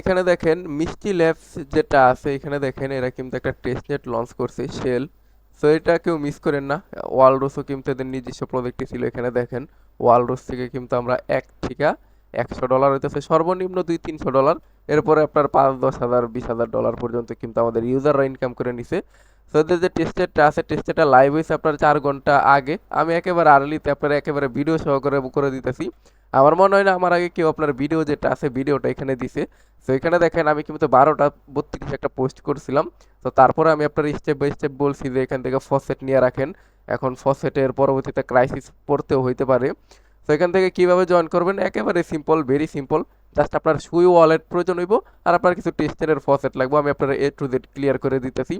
এখানে দেখেন মিষ্টি ল্যাবস যেটা আছে, এখানে দেখেন এরা কিন্তু একটা টেস্টনেট লঞ্চ করছে শেল। সো এটা কেউ মিস করেন না। ওয়ালরোসও কিন্তু এদের নিজস্ব প্রজেক্টই ছিল এখানে দেখেন। ওয়ালরোস থেকে কিন্তু আমরা এক ঠিকা একশো ডলার হইতেছে, সর্বনিম্ন দুই তিনশো ডলার এরপরে আপনার পাঁচ, দশ হাজার, বিশ হাজার ডলার পর্যন্ত কিন্তু আমাদের ইউজাররা ইনকাম করে নিছে। তো এদের যে টেস্টেডটা আছে টেস্টেডটা লাইভ হয়েছে আপনার চার ঘণ্টা আগে। আমি একেবারে আর্লিতে আপনার একেবারে ভিডিও সহকারে করে দিতেছি। আমার মনে হয় না, আমার আগে কেউ আপনার ভিডিও যেটা আছে ভিডিওটা এখানে দিছে। তো এখানে দেখেন, আমি কিন্তু বারোটা বত্রিশ একটা পোস্ট করছিলাম। তো তারপরে আমি আপনার স্টেপ বাই স্টেপ বলছি যে, এখান থেকে ফসেট নিয়ে রাখেন। এখন ফসেটের পরবর্তীতে ক্রাইসিস পড়তেও হইতে পারে। তো এখান থেকে কীভাবে জয়েন করবেন? একেবারে সিম্পল ভেরি সিম্পল জাস্ট আপনার সুই ওয়ালেট প্রয়োজন হইব, আর আপনার কিছু টেস্টের ফসেট লাগবে। আমি আপনার এ টু জেড ক্লিয়ার করে দিতেছি।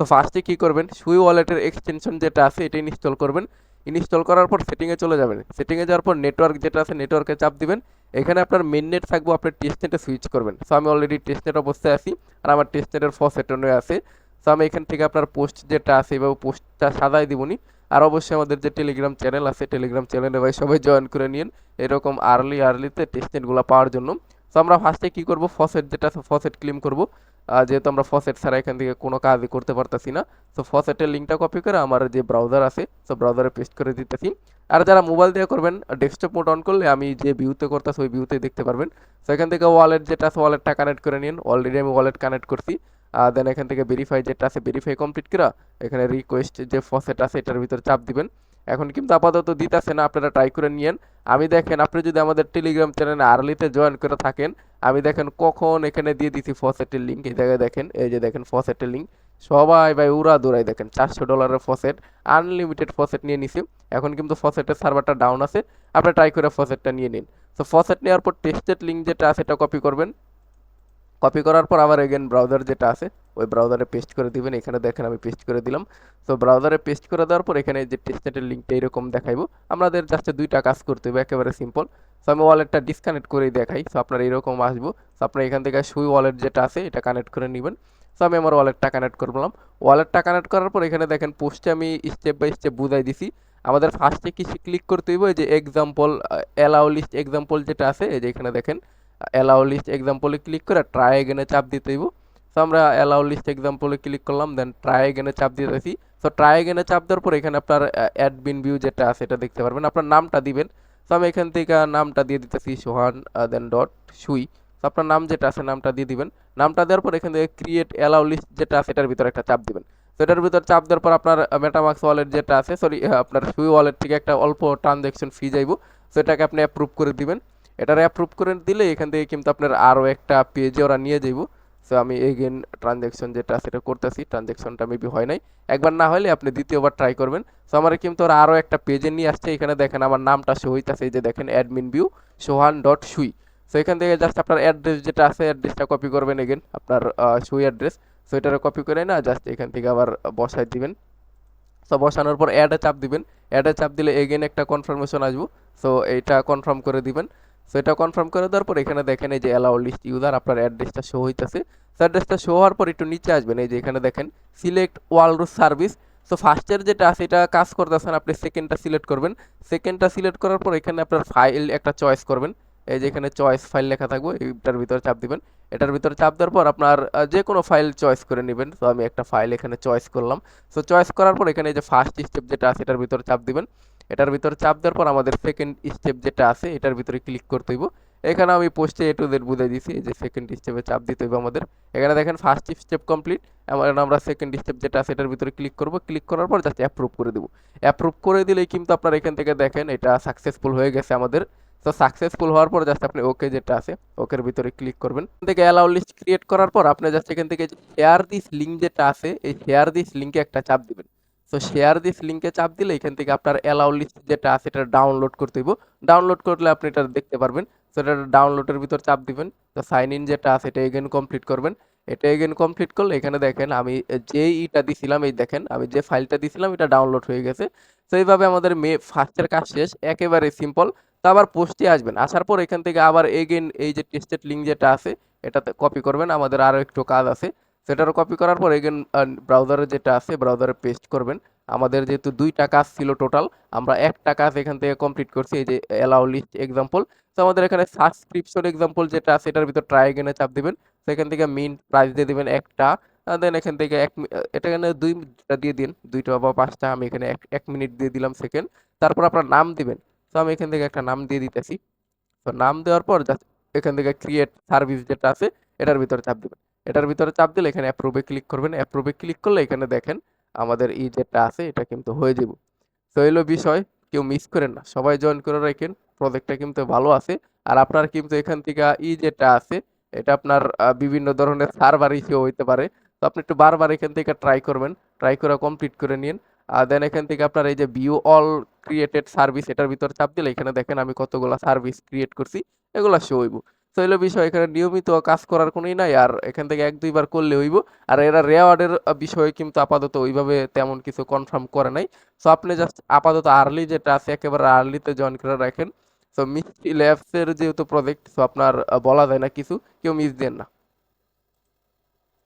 তো ফার্স্টে কী করবেন? সুই ওয়ালেটের এক্সটেনশন যেটা আছে, এটা ইনস্টল করবেন। ইনস্টল করার পর সেটিংয়ে চলে যাবেন। সেটিংয়ে যাওয়ার পর নেটওয়ার্ক যেটা আছে নেটওয়ার্কে চাপ দিবেন। এখানে আপনার মেন নেট থাকব, আপনি টেস্টনেটে সুইচ করবেন। সো আমি অলরেডি টেস্টনেট অবস্থায় আছি আর আমার টেস্টনেটের ফসেট হয়ে আছে। সো আমি এখান থেকে আপনার পোস্ট যেটা আছে, এভাবে পোস্টটা সাজাই দিবনি। আর অবশ্যই আমাদের যে টেলিগ্রাম চ্যানেল আছে টেলিগ্রাম চ্যানেলে ভাই সবাই জয়েন করে নিন এরকম আর্লি আর্লিতে টেস্টনেটগুলো পাওয়ার জন্য। সো আমরা ফার্স্টে কী করব? ফসেট যেটা আছে ফসেট ক্লেম করব। যেহেতু আমরা ফসেট ছাড়া এখান থেকে কোনো কাজই করতে পারতেছি না। সো ফসেটের লিঙ্কটা কপি করে আমার যে ব্রাউজার আছে সো ব্রাউজারে পেস্ট করে দিতেছি। আর যারা মোবাইল দিয়ে করবেন ডেস্কটপ মোড অন করলে আমি যে ভিউতে করতেছি, ওই ভিউতে দেখতে পারবেন। সো এখান থেকে ওয়ালেট যেটা আছে ওয়ালেটটা কানেক্ট করে নিন। অলরেডি আমি ওয়ালেট কানেক্ট করছি। আর দেন এখান থেকে ভেরিফাই যেটা আছে ভেরিফাই কমপ্লিট করা এখানে রিকোয়েস্ট যে ফসেট আছে, এটার ভিতর চাপ দিবেন। এখন কিন্তু আপাতত দিতেছে না, আপনারা ট্রাই করে নিয়েন। আমি দেখেন, আপনি যদি আমাদের টেলিগ্রাম চ্যানেলে আর্লিতে জয়েন করে থাকেন, আমি দেখেন কখন এখানে দিয়ে দিছি ফসেটের লিঙ্ক এই জায়গায় দেখেন, এই যে দেখেন ফসেটের লিঙ্ক সবাই ভাই উড়া দৌড়াই দেখেন, চারশো ডলারের ফসেট আনলিমিটেড ফসেট নিয়ে নিছি। এখন কিন্তু ফসেটের সার্ভারটা ডাউন আছে, আপনি ট্রাই করে ফসেটটা নিয়ে নিন। তো ফসেট নেওয়ার পর টেস্টেড লিঙ্ক যেটা আছে সেটা কপি করবেন। কপি করার পর আবার এগেন ব্রাউজার যেটা আছে ওই ব্রাউজারে পেস্ট করে দিবেন, এখানে দেখেন আমি পেস্ট করে দিলাম। তো ব্রাউজারে পেস্ট করে দেওয়ার পর এখানে যে টেস্টনেটের লিঙ্কটা এরকম দেখাইবো। আমাদের জাস্ট দুইটা কাজ করতে হবে, একেবারে সিম্পল সো আমি ওয়ালেটটা ডিসকানেক্ট করেই দেখাই সো আপনার এরকম আসব। সো আপনার এখান থেকে সুই ওয়ালেট যেটা আছে, এটা কানেক্ট করে নেবেন। সো আমি আমার ওয়ালেটটা কানেক্ট করলাম ওয়ালেটটা কানেক্ট করার পর এখানে দেখেন পোস্টে আমি স্টেপ বাই স্টেপ বুঝাই দিছি। আমাদের ফার্স্টে কি ক্লিক করতে হইব? যে এক্সাম্পল অ্যালাউ লিস্ট এক্সাম্পল যেটা আছে, এই যে এখানে দেখেন অ্যালাউ লিস্ট এক্সাম্পলে ক্লিক করে ট্রাই এগেনে চাপ দিতে হইব। সো আমরা অ্যালাউ লিস্ট এক্সাম্পলে ক্লিক করলাম দেন ট্রাই এগেনে চাপ দিতেছি সো ট্রাই এগেনে চাপ দেওয়ার পর এখানে আপনার অ্যাডমিন ভিউ যেটা আছে, এটা দেখতে পারবেন। আপনার নামটা দিবেন। সো আমি এখান থেকে নামটা দিয়ে দিতেছি সোহান দেন ডট সুই। তো আপনার নাম যেটা আছে, নামটা দিয়ে দিবেন। নামটা দেওয়ার পর এখান থেকে ক্রিয়েট অ্যালাউ লিস্ট যেটা আছে, এটার ভিতরে একটা চাপ দিবেন। তো এটার ভিতর চাপ দেওয়ার পর আপনার মেটামাক্স ওয়ালেট যেটা আছে সরি আপনার সুই ওয়ালেট থেকে একটা অল্প ট্রানজ্যাকশন ফি যাইব। সো এটাকে আপনি অ্যাপ্রুভ করে দিবেন। এটার অ্যাপ্রুভ করে দিলে এখান থেকে কিন্তু আপনার আরও একটা পেজে ওরা নিয়ে যাইব। সো আমি এগেন ট্রানজ্যাকশন যেটা সেটা করতেছি ট্রানজ্যাকশনটা মেবি হয় নাই। একবার না হলে আপনি দ্বিতীয়বার ট্রাই করবেন। সো আমার কিন্তু ওরা আরও একটা পেজে নিয়ে আসছে, এখানে দেখেন আমার নামটা শো হইতেছে, এই যে দেখেন admin view Sohan dot Sui so এখান থেকে জাস্ট আপনার অ্যাড্রেস যেটা আছে অ্যাড্রেসটা কপি করবেন এগেন আপনার সুই অ্যাড্রেস সো এটারে কপি করে না জাস্ট এখান থেকে আবার বসাই দিবেন। সো বসানোর পর অ্যাডে চাপ দিবেন। অ্যাডে চাপ দিলে এগেন একটা কনফার্মেশন আসব। সো এইটা কনফার্ম করে দিবেন। সো এটা কনফার্ম করে দেওয়ার পর এখানে দেখেন এই যে অ্যালাউ লিস্ট ইউজার আপনার অ্যাড্রেসটা শো হইতেছে। সো অ্যাড্রেসটা শো হওয়ার পর একটু নিচে আসবেন। এই যে এখানে দেখেন সিলেক্ট ওয়ালরুস সার্ভিস সো ফার্স্টের যেটা আছে, এটা কাজ করতেছেন আপনি সেকেন্ডটা সিলেক্ট করবেন। সেকেন্ডটা সিলেক্ট করার পর এখানে আপনার ফাইল একটা চয়েস করবেন। এই যে এখানে চয়েস ফাইল লেখা থাকবে, এইটার ভিতরে চাপ দিবেন। এটার ভিতরে চাপ দেওয়ার পর আপনার যে কোনো ফাইল চয়েস করে নেবেন। তো আমি একটা ফাইল এখানে চয়েস করলাম। সো চয়েস করার পর এখানে যে ফার্স্ট স্টেপ যেটা আছে, এটার ভিতরে চাপ দিবেন। এটার ভিতরে চাপ দেওয়ার পর আমাদের সেকেন্ড স্টেপ যেটা আছে, এটার ভিতরে ক্লিক করতে হইব। এখানে আমি পোস্টে এ টু জেড বুঝাই দিয়েছি যে সেকেন্ড স্টেপে চাপ দিতে হইব আমাদের। এখানে দেখেন ফার্স্ট স্টেপ কমপ্লিট এবার আমরা সেকেন্ড স্টেপ যেটা আছে, এটার ভিতরে ক্লিক করব। ক্লিক করার পর জাস্ট অ্যাপ্রুভ করে দেবো। অ্যাপ্রুভ করে দিলেই কিন্তু আপনার এখান থেকে দেখেন, এটা সাকসেসফুল হয়ে গেছে আমাদের। তো সাকসেসফুল হওয়ার পর জাস্ট আপনি ওকে যেটা আছে ওকের ভিতরে ক্লিক করবেন। এখান থেকে অ্যালাউ লিস্ট ক্রিয়েট করার পর আপনি জাস্ট এখান থেকে শেয়ার দিস লিঙ্ক যেটা আছে, এই শেয়ার দিস লিঙ্কে একটা চাপ দিবেন। তো শেয়ার দিস লিঙ্কে চাপ দিলে এখান থেকে আপনার অ্যালাউ লিস্ট যেটা আছে, এটা ডাউনলোড করতে হইব। ডাউনলোড করলে আপনি এটা দেখতে পারবেন। তো এটা ডাউনলোডের ভিতর চাপ দিবেন। তো সাইন ইন যেটা আছে, এটা এগেন কমপ্লিট করবেন। এটা এগেন কমপ্লিট করলে এখানে দেখেন, আমি যে ইটা দিছিলাম, এই দেখেন, আমি যে ফাইলটা দিছিলাম, এটা ডাউনলোড হয়ে গেছে। তো এইভাবে আমাদের মে ফার্স্টের কাজ শেষ, একেবারে সিম্পল তো আবার পোস্টে আসবেন। আসার পর এখান থেকে আবার এগেন এই যে টেস্টেড লিঙ্ক যেটা আছে, এটাতে কপি করবেন। আমাদের আরও একটু কাজ আছে। সেটারও কপি করার পর এগেন ব্রাউজারে যেটা আছে ব্রাউজারে পেস্ট করবেন। আমাদের যেহেতু দুইটা কাজ ছিল টোটাল আমরা একটা কাজ এখান থেকে কমপ্লিট করছি, এই যে অ্যালাউ লিস্ট এক্সাম্পল তো আমাদের এখানে সাবস্ক্রিপশন এক্সাম্পল যেটা আছে, এটার ভিতর ট্রাই এগেনে চাপ দিবেন। সেখান থেকে মিন প্রাইস দিয়ে দিবেন একটা দেন এখান থেকে এক এটা এখানে দুইটা দিয়ে দিন, দুইটা বা পাঁচটা, আমি এখানে এক এক মিনিট দিয়ে দিলাম সেকেন্ড তারপর আপনার নাম দিবেন। তো আমি এখান থেকে একটা নাম দিয়ে দিতেছি। তো নাম দেওয়ার পর জাস্ট এখান থেকে ক্রিয়েট সার্ভিস যেটা আছে, এটার ভিতরে চাপ দিবেন। এটার ভিতরে চাপ দিলে এখানে অ্যাপ্রুভে ক্লিক করবেন। অ্যাপ্রুভে ক্লিক করলে এখানে দেখেন আমাদের এই যেটা আছে, এটা কিন্তু হয়ে যাব। তো এলো বিষয়, কেউ মিস করেন না। সবাই জয়েন করে রাখেন প্রজেক্টটা কিন্তু ভালো আছে। আর আপনার কিন্তু এখান থেকে ই যেটা আছে, এটা আপনার বিভিন্ন ধরনের সার্ভার ইস্যু হইতে পারে। তো আপনি একটু বারবার এখান থেকে ট্রাই করবেন। ট্রাই করে কমপ্লিট করে নিন। আর দেন এখান থেকে আপনার এই যে ভিউ অল ক্রিয়েটেড সার্ভিস এটার ভিতর চাপ দিলে এখানে দেখেন আমি কতগুলো সার্ভিস ক্রিয়েট করছি, এগুলো শো হইব। তো বিষয়, এখানে নিয়মিত কাজ করার কোনোই নাই, আর এখান থেকে এক দুইবার করলে হইব। আর এরা রেওয়ার্ডের বিষয়ে কিন্তু আপাতত ওইভাবে তেমন কিছু কনফার্ম করে নাই। সো আপনি জাস্ট আপাতত আর্লি যেটা আছে, একেবারে আর্লিতে জয়েন করে রাখেন। সো মিস্ট্রি ল্যাবসের যেহেতু প্রজেক্ট সো আপনার বলা যায় না কিছু, কেউ মিস দেন না।